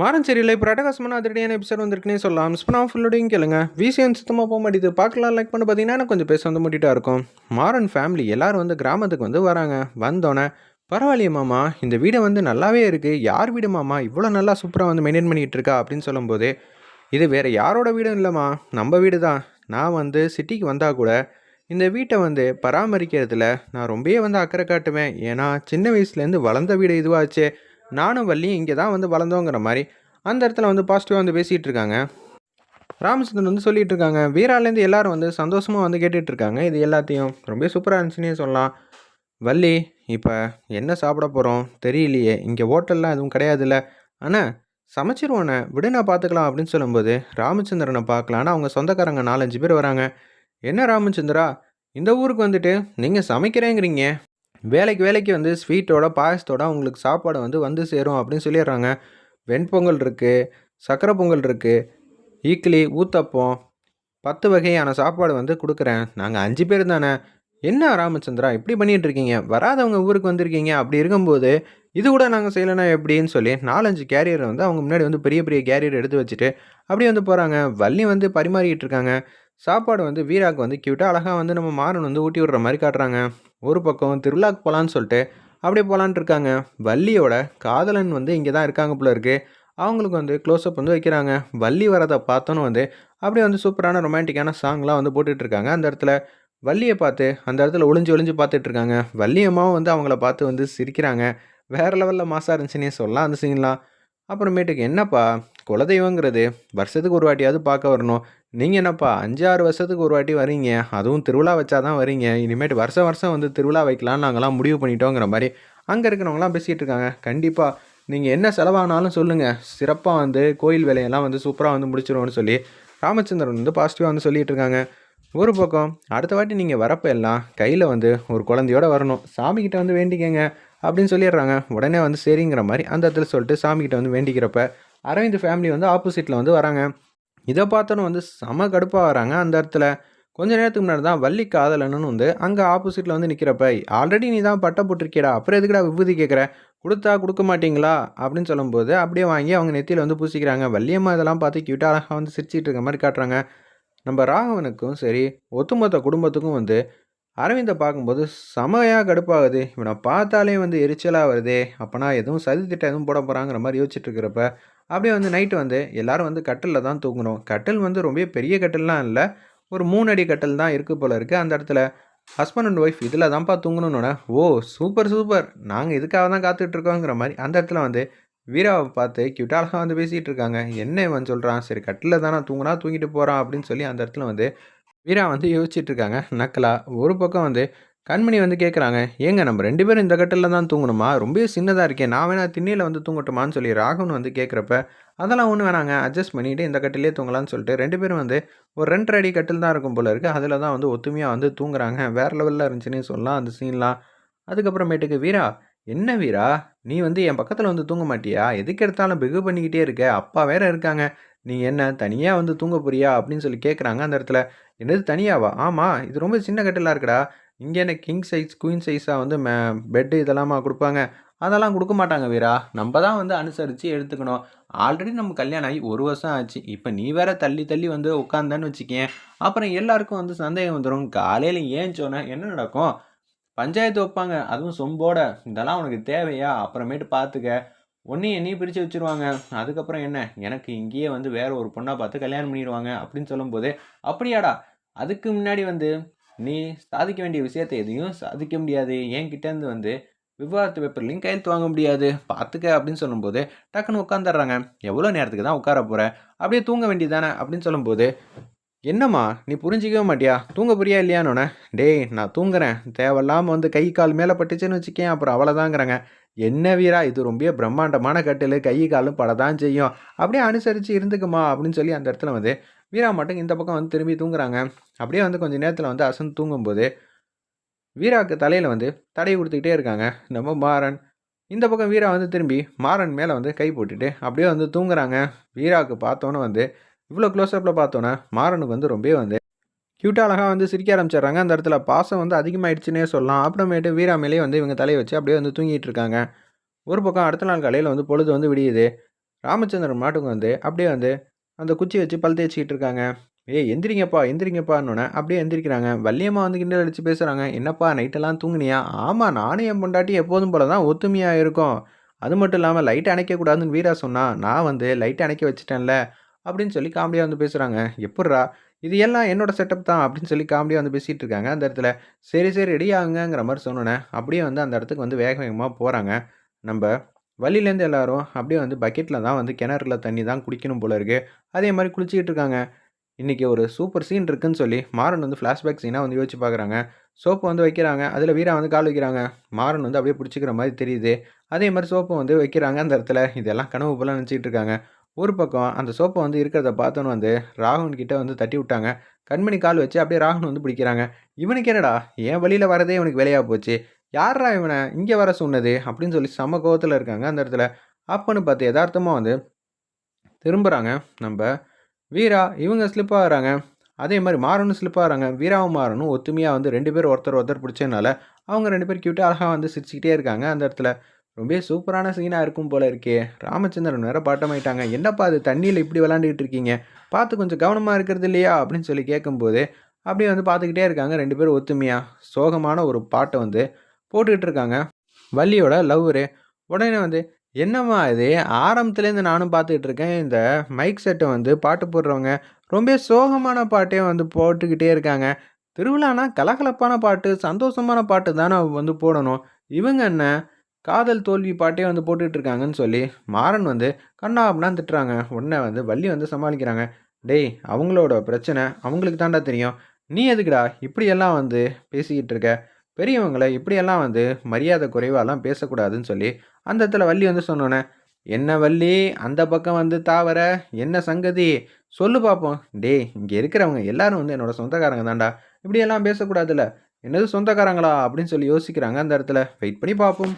மாறன் சரியில்லை இப்போ அட்டகாசமான அதிரடியான எபிசோட் வந்திருக்குனே சொல்லலாம். மிஸ் பண்ணாமல் ஃபுல்லோடையும் கேளுங்க. விசிஎன் சுத்தமாக போக மாட்டேது பார்க்கலாம் லைக் பண்ண பார்த்தீங்கன்னா கொஞ்சம் பேச வந்து முட்டிட்டா இருக்கும். மாறன் ஃபேமிலி எல்லாரும் வந்து கிராமத்துக்கு வந்து வராங்க. வந்தோன்னே பரவாயில்லையே மாமா இந்த வீடு வந்து நல்லாவே இருக்குது யார் வீடு மாமா? இவ்வளோ நல்லா சூப்பராக வந்து மெயின்டைன் பண்ணிகிட்டு இருக்கா? அப்படின்னு சொல்லும்போது இது வேறு யாரோட வீடும் இல்லைம்மா. நம்ம வீடு தான். நான் வந்து சிட்டிக்கு வந்தால் கூட இந்த வீட்டை வந்து பராமரிக்கிறதுல நான் ரொம்பவே வந்து அக்கறை காட்டுவேன். ஏன்னா சின்ன வயசுலேருந்து வளர்ந்த வீடு இதுவாச்சே. நானும் வள்ளியும் இங்கே தான் வந்து வளர்ந்தோங்கிற மாதிரி அந்த இடத்துல வந்து பாசிட்டிவாக வந்து பேசிகிட்டு இருக்காங்க ராமச்சந்திரன் வந்து சொல்லிகிட்டு இருக்காங்க வீராலேருந்து எல்லாரும் வந்து சந்தோஷமாக வந்து கேட்டுட்டு இருக்காங்க இது எல்லாத்தையும் ரொம்ப சூப்பராக இருந்துச்சுன்னே சொல்லலாம். வள்ளி இப்போ என்ன சாப்பிட போகிறோம் தெரியலையே. இங்கே ஹோட்டல்லாம் எதுவும் கிடையாதுல்ல. ஆனால் சமைச்சிருவோனே விட நான் பார்த்துக்கலாம் அப்படின்னு சொல்லும்போது ராமச்சந்திரனை பார்க்கலான்னு அவங்க சொந்தக்காரங்க நாலஞ்சு பேர் வராங்க. என்ன ராமச்சந்திரா இந்த ஊருக்கு வந்துட்டு நீங்கள் சமைக்கிறேங்கிறீங்க. வேலைக்கு வேலைக்கு வந்து ஸ்வீட்டோட பாயசத்தோட உங்களுக்கு சாப்பாடு வந்து வந்து சேரும் அப்படின்னு சொல்லிடுறாங்க. வெண்பொங்கல் இருக்குது சக்கரை பொங்கல் இருக்குது இட்லி ஊத்தப்பம் பத்து வகையான சாப்பாடு வந்து கொடுக்குறேன். நாங்கள் அஞ்சு பேர் தானே. என்ன ராமச்சந்திரா இப்படி பண்ணிகிட்டு இருக்கீங்க? வராதவங்க ஊருக்கு வந்திருக்கீங்க. அப்படி இருக்கும்போது இது கூட நாங்கள் செய்யலைன்னா எப்படின்னு சொல்லி நாலஞ்சு கேரியரை வந்து அவங்க முன்னாடி வந்து பெரிய பெரிய கேரியர் எடுத்து வச்சுட்டு அப்படியே வந்து போகிறாங்க வள்ளி வந்து பரிமாறிக்கிட்டு இருக்காங்க. சாப்பாடு வந்து வீராவுக்கு வந்து கியூட்டாக அழகாக வந்து நம்ம மாறன் வந்து ஊட்டி விடுற மாதிரி காட்டுறாங்க. ஒரு பக்கம் திருவிழாக்கு போகலான்னு சொல்லிட்டு அப்படியே போகலான்ட்டு இருக்காங்க. வள்ளியோட காதலன் வந்து இங்கே தான் இருக்காங்க போல இருக்குது அவங்களுக்கு வந்து க்ளோஸ்அப் வந்து வைக்கிறாங்க. வள்ளி வரதை பார்த்தோன்னு வந்து அப்படியே வந்து சூப்பரான ரொமான்டிக்கான சாங்லாம் வந்து போட்டுட்ருக்காங்க அந்த இடத்துல வள்ளியை பார்த்து அந்த இடத்துல ஒளிஞ்சு ஒளிஞ்சு பார்த்துட்ருக்காங்க வள்ளியம்மாவும் வந்து அவங்கள பார்த்து வந்து சிரிக்கிறாங்க. வேறு லெவலில் மாசாக இருந்துச்சுன்னே சொல்லலாம் அந்த சீன்லாம் அப்புறமேட்டுக்கு என்னப்பா? குலதெய்வங்கிறது வருஷத்துக்கு ஒரு வாட்டியாவது பார்க்க வரணும். நீங்கள் என்னப்பா அஞ்சு ஆறு வருஷத்துக்கு ஒரு வாட்டி வரீங்க. அதுவும் திருவிழா வச்சா தான் வரீங்க. இனிமேட்டு வருஷம் வருஷம் வந்து திருவிழா வைக்கலாம்னு நாங்களாம் முடிவு பண்ணிட்டோங்கிற மாதிரி அங்கே இருக்கிறவங்களாம் பேசிகிட்டு இருக்காங்க. கண்டிப்பாக நீங்கள் என்ன செலவானாலும் சொல்லுங்கள் சிறப்பாக வந்து கோயில் வேலையெல்லாம் வந்து சூப்பராக வந்து முடிச்சிருவோம்னு சொல்லி ராமச்சந்திரன் வந்து பாசிட்டிவாக வந்து சொல்லிட்டு இருக்காங்க. ஒரு பக்கம் அடுத்த வாட்டி நீங்கள் வரப்போ எல்லாம் கையில் வந்து ஒரு குழந்தையோட வரணும். சாமிக்கிட்ட வந்து வேண்டிக்கங்க. அப்படின்னு சொல்லிடுறாங்க. உடனே வந்து சரிங்கிற மாதிரி அந்த இடத்துல சொல்லிட்டு சாமிக்கிட்ட வந்து வேண்டிக்கிறப்ப அரவிந்த் ஃபேமிலி வந்து ஆப்போசிட்டில் வந்து வராங்க. இதை பார்த்தோன்னு வந்து செம கடுப்பாக வராங்க அந்த இடத்துல. கொஞ்ச நேரத்துக்கு முன்னாடி தான் வள்ளி காதலன்னு வந்து அங்கே ஆப்போசிட்டில் வந்து நிற்கிறப்ப ஆல்ரெடி நீ தான் பட்டை போட்டிருக்கியடா அப்புறம் எதுக்குடா விபூதி கேட்குற கொடுத்தா கொடுக்க மாட்டீங்களா? அப்படின்னு சொல்லும்போது அப்படியே வாங்கி அவங்க நெத்தியில் வந்து பூசிக்கிறாங்க. வள்ளியம்மா இதெல்லாம் பார்த்து கியூட்டாக அழகாக வந்து சிரிச்சிட்டு இருக்க மாதிரி காட்டுறாங்க. நம்ம ராகவனுக்கும் சரி ஒத்துமொத்த குடும்பத்துக்கும் வந்து அரவிந்தை பார்க்கும்போது செமையாக கடுப்பாகுது. இவனை பார்த்தாலே வந்து எரிச்சலாக வருதே. அப்போனா எதுவும் சதி திட்டம் எதுவும் போட போகிறாங்கிற மாதிரி யோசிச்சுட்டு இருக்கிறப்ப அப்படியே வந்து நைட்டு வந்து எல்லாரும் வந்து கட்டிலில் தான் தூங்கணும். கட்டில் வந்து ரொம்ப பெரிய கட்டில்லாம் இல்லை. ஒரு மூணு அடி கட்டில் தான் இருக்குது போல் இருக்குது அந்த இடத்துல ஹஸ்பண்ட் அண்ட் ஒய்ஃப் இதில் தான்ப்பா தூங்கணும்னு ஓ சூப்பர் சூப்பர் நாங்கள் இதுக்காக தான் காத்துக்கிட்டு இருக்கோங்கிற மாதிரி. அந்த இடத்துல வந்து வீராவை பார்த்து கியூட்டாக அழகாக வந்து பேசிகிட்டு இருக்காங்க. என்ன இவன் சொல்கிறான் சரி கட்டில் தானே தூங்கினா தூங்கிட்டு போகிறான் அப்படின்னு சொல்லி அந்த இடத்துல வந்து வீரா வந்து யோசிச்சுட்டு இருக்காங்க நக்கலா ஒரு பக்கம் வந்து கண்மணி வந்து கேட்குறாங்க ஏங்க நம்ம ரெண்டு பேரும் இந்த கட்டிலில் தான் தூங்கணுமா? ரொம்ப சின்னதாக இருக்கேன் நான் வேணா திண்ணியில் வந்து தூங்கட்டுமான்னு சொல்லி ராகவன் வந்து கேட்குறப்ப அதெல்லாம் ஒன்று வேணாங்க அட்ஜஸ்ட் பண்ணிவிட்டு இந்த கட்டிலே தூங்கலாம்னு சொல்லிட்டு ரெண்டு பேரும் வந்து ஒரு ரெண்டரை அடி கட்டில் தான் இருக்கும் போல இருக்குது அதில் தான் வந்து ஒத்துமையாக வந்து தூங்குறாங்க. வேறு லெவலில் இருந்துச்சுன்னு சொல்லலாம் அந்த சீன்லாம் அதுக்கப்புறமேட்டுக்கு வீரா என்ன வீரா? நீ வந்து என் பக்கத்தில் வந்து தூங்க மாட்டியா? எதுக்கு எடுத்தாலும் பிகு பண்ணிக்கிட்டே இருக்க? அப்பா வேற இருக்காங்க. நீ என்ன தனியாக வந்து தூங்க போறியா? அப்படின்னு சொல்லி கேட்குறாங்க அந்த இடத்துல என்னது தனியாவா? ஆமாம் இது ரொம்ப சின்ன கட்டிலாக இருக்குடா. இங்கே என்ன கிங் சைஸ் குயின் சைஸாக வந்து மே பெட்டு இதெல்லாமா கொடுப்பாங்க? அதெல்லாம் கொடுக்க மாட்டாங்க வீரா. நம்ம தான் வந்து அனுசரித்து எடுத்துக்கணும். ஆல்ரெடி நம்ம கல்யாணம் ஆகி ஒரு வருஷம் ஆச்சு. இப்போ நீ வேற தள்ளி தள்ளி வந்து உட்காந்தான்னு வச்சுக்கேன். அப்புறம் எல்லாருக்கும் வந்து சந்தேகம் வந்துடும் காலையில் ஏன் சொன்னேன் என்ன நடக்கும்? பஞ்சாயத்து வைப்பாங்க. அதுவும் சொம்போட. இதெல்லாம் உனக்கு தேவையா? அப்புறமேட்டு பார்த்துக்க ஒன்றையும் என்னையும் பிரித்து வச்சுருவாங்க. அதுக்கப்புறம் என்ன? எனக்கு இங்கேயே வந்து வேற ஒரு பொண்ணாக பார்த்து கல்யாணம் பண்ணிடுவாங்க அப்படின்னு சொல்லும்போது அப்படியாடா? அதுக்கு முன்னாடி வந்து நீ சாதிக்க வேண்டிய விஷயத்தை எதையும் சாதிக்க முடியாது. என்கிட்டேருந்து வந்து விவாதத்து பேப்பர்லையும் கையெழுத்து வாங்க முடியாது. பார்த்துக்க அப்படின்னு சொல்லும்போது டக்குன்னு உட்காந்துடுறாங்க எவ்வளோ நேரத்துக்கு தான் உட்கார போகிற அப்படியே தூங்க வேண்டியதானே அப்படின்னு சொல்லும்போது என்னம்மா நீ புரிஞ்சிக்கவே மாட்டியா? தூங்க புரியா இல்லையானோண்ணே டேய் நான் தூங்குறேன். தேவையில்லாமல் வந்து கை கால் மேலே பட்டுச்சுன்னு வச்சுக்கேன். அப்புறம் அவ்வளோதாங்கிறாங்க என்ன வீரா? இது ரொம்ப பிரம்மாண்டமான கட்டில். கை காலும் படதான் செய்யும். அப்படியே அனுசரித்து இருந்துக்குமா? அப்படின்னு சொல்லி அந்த இடத்துல வந்து வீரா மட்டும் இந்த பக்கம் வந்து திரும்பி தூங்குறாங்க. அப்படியே வந்து கொஞ்சம் நேரத்தில் வந்து அசந்து தூங்கும்போது வீராவுக்கு தலையில் வந்து தடை கொடுத்துக்கிட்டே இருக்காங்க. நம்ம மாறன். இந்த பக்கம் வீரா வந்து திரும்பி மாறன் மேலே வந்து கை போட்டுட்டு அப்படியே வந்து தூங்குறாங்க. வீராவுக்கு பார்த்தோன்னே வந்து இவ்வளோ க்ளோஸ்அப்பில் பார்த்தோன்னே மாறனுக்கு வந்து ரொம்பவே வந்து க்யூட்டாக அழகாக வந்து சிரிக்க ஆரம்பிச்சிடுறாங்க. அந்த இடத்துல பாசம் வந்து அதிகமாகிடுச்சுன்னே சொல்லலாம். அப்புறமேட்டு வீரா மேலேயே வந்து இவங்க தலையை வச்சு அப்படியே வந்து தூங்கிட்டு இருக்காங்க. ஒரு பக்கம் அடுத்த நாள் காலையில் வந்து பொழுது வந்து விடியுது. ராமச்சந்திரன் மாட்டுக்கு வந்து அப்படியே வந்து அந்த குச்சி வச்சு பல் தேய்ச்சிக்கிட்டு இருக்காங்க. ஏய் எந்திரிங்கப்பா எந்திரிங்கப்பான்னொன்னே அப்படியே எந்திரிக்கிறாங்க. வள்ளியம்மா வந்து கிண்டல் அடித்து பேசுகிறாங்க என்னப்பா நைட்டெல்லாம் தூங்குனியா? ஆமாம் நானும் என் பொண்டாட்டி எப்போதும் போல தான் ஒத்துமையாக இருக்கும். அது மட்டும் இல்லாமல் லைட் அணைக்கக்கூடாதுன்னு வீரா சொன்னான் நான் வந்து லைட் அணைக்க வச்சிட்டேன்ல அப்படின்னு சொல்லி காமெடியாக வந்து பேசுகிறாங்க எப்புட்றா? இது எல்லாம் என்னோட செட்டப் தான் அப்படின்னு சொல்லி காமெடியாக வந்து பேசிகிட்டு இருக்காங்க. அந்த இடத்துல சரி சரி ரெடி ஆகுங்கிற மாதிரி சொன்னோன்னே அப்படியே வந்து அந்த இடத்துக்கு வந்து வேக வேகமாக போகிறாங்க நம்ம வழியிலேருந்து எல்லாரும் அப்படியே வந்து பக்கெட்டில் தான் வந்து கிணறுல தண்ணி தான் குடிக்கணும் போல இருக்கு. அதே மாதிரி குளிச்சிக்கிட்டு இருக்காங்க. இன்றைக்கி ஒரு சூப்பர் சீன் இருக்குன்னு சொல்லி மாறன் வந்து ஃப்ளாஷ்பேக் சீனாக வந்து யோசிச்சு பார்க்குறாங்க சோப்பு வந்து வைக்கிறாங்க. அதில் வீரா வந்து கால் வைக்கிறாங்க. மாறன் வந்து அப்படியே பிடிச்சிக்கிற மாதிரி தெரியுது. அதே மாதிரி சோப்பு வந்து வைக்கிறாங்க அந்த இடத்துல. இதெல்லாம் கனவு போல நினச்சிக்கிட்டு இருக்காங்க. ஒரு பக்கம் அந்த சோப்பை வந்து இருக்கிறத பார்த்தோன்னு வந்து ராகுன் கிட்ட வந்து தட்டி விட்டாங்க. கண்மணி கால் வச்சு அப்படியே ராகுன் வந்து பிடிக்கிறாங்க. இவனுக்கு என்னடா? என் வழியில் வரதே இவனுக்கு வேலையாக போச்சு. யாரா இவனை? இங்கே வர சொன்னது? அப்படின்னு சொல்லி செம்ம கோவத்தில் இருக்காங்க. அந்த இடத்துல அப்பன்னு பார்த்து யதார்த்தமாக வந்து திரும்புகிறாங்க நம்ம வீரா இவங்க ஸ்லிப் அதே மாதிரி மாறனும் ஸ்லிப் வீராவும் மாறனும் ஒத்துமையாக வந்து ரெண்டு பேர் ஒருத்தர் ஒருத்தர் பிடிச்சதுனால அவங்க ரெண்டு பேர் கியூட்டாக அழகாக வந்து சிரிச்சுக்கிட்டே இருக்காங்க. அந்த இடத்துல ரொம்ப சூப்பரான சீனாக இருக்கும் போல இருக்கே. ராமச்சந்திரன் வேற பாட்டமாயிட்டாங்க. என்னப்பா அது தண்ணியில் இப்படி விளாண்டுக்கிட்டு இருக்கீங்க? பார்த்து கொஞ்சம் கவனமாக இருக்கிறது இல்லையா? அப்படின்னு சொல்லி கேட்கும்போது அப்படியே வந்து பார்த்துக்கிட்டே இருக்காங்க ரெண்டு பேரும் ஒத்துமையாக சோகமான ஒரு பாட்டை வந்து போட்டுக்கிட்டு இருக்காங்க வள்ளியோட லவ்வரு உடனே வந்து என்னம்மா இது? ஆரம்பத்துலேருந்து நானும் பார்த்துக்கிட்டு இருக்கேன் இந்த மைக் செட்டை வந்து பாட்டு போடுறவங்க ரொம்ப சோகமான பாட்டே வந்து போட்டுக்கிட்டே இருக்காங்க. திருவிழானா கலகலப்பான பாட்டு சந்தோஷமான பாட்டு தானே வந்து போடணும். இவங்க என்ன? காதல் தோல்வி பாட்டே வந்து போட்டுட்டு இருக்காங்கன்னு சொல்லி மாறன் வந்து கண்ணா அப்படின்னா திட்டுறாங்க. உடனே வந்து வள்ளி வந்து சமாளிக்கிறாங்க. டேய் அவங்களோட பிரச்சனை அவங்களுக்கு தாண்டா தெரியும். நீ எதுக்குடா இப்படியெல்லாம் வந்து பேசிக்கிட்டு இருக்க பெரியவங்களை இப்படியெல்லாம் வந்து மரியாதை குறைவாலாம் பேசக்கூடாதுன்னு சொல்லி அந்த இடத்துல வள்ளி வந்து சொன்னோன்னே என்ன வள்ளி? அந்த பக்கம் வந்து தாவர? என்ன சங்கதி? சொல்லு பார்ப்போம் டேய் இங்கே இருக்கிறவங்க எல்லாரும் வந்து என்னோட சொந்தக்காரங்க தான்டா. இப்படியெல்லாம் பேசக்கூடாதுல்ல. என்னது சொந்தக்காரங்களா? அப்படின்னு சொல்லி யோசிக்கிறாங்க அந்த இடத்துல. வெயிட் பண்ணி பார்ப்போம்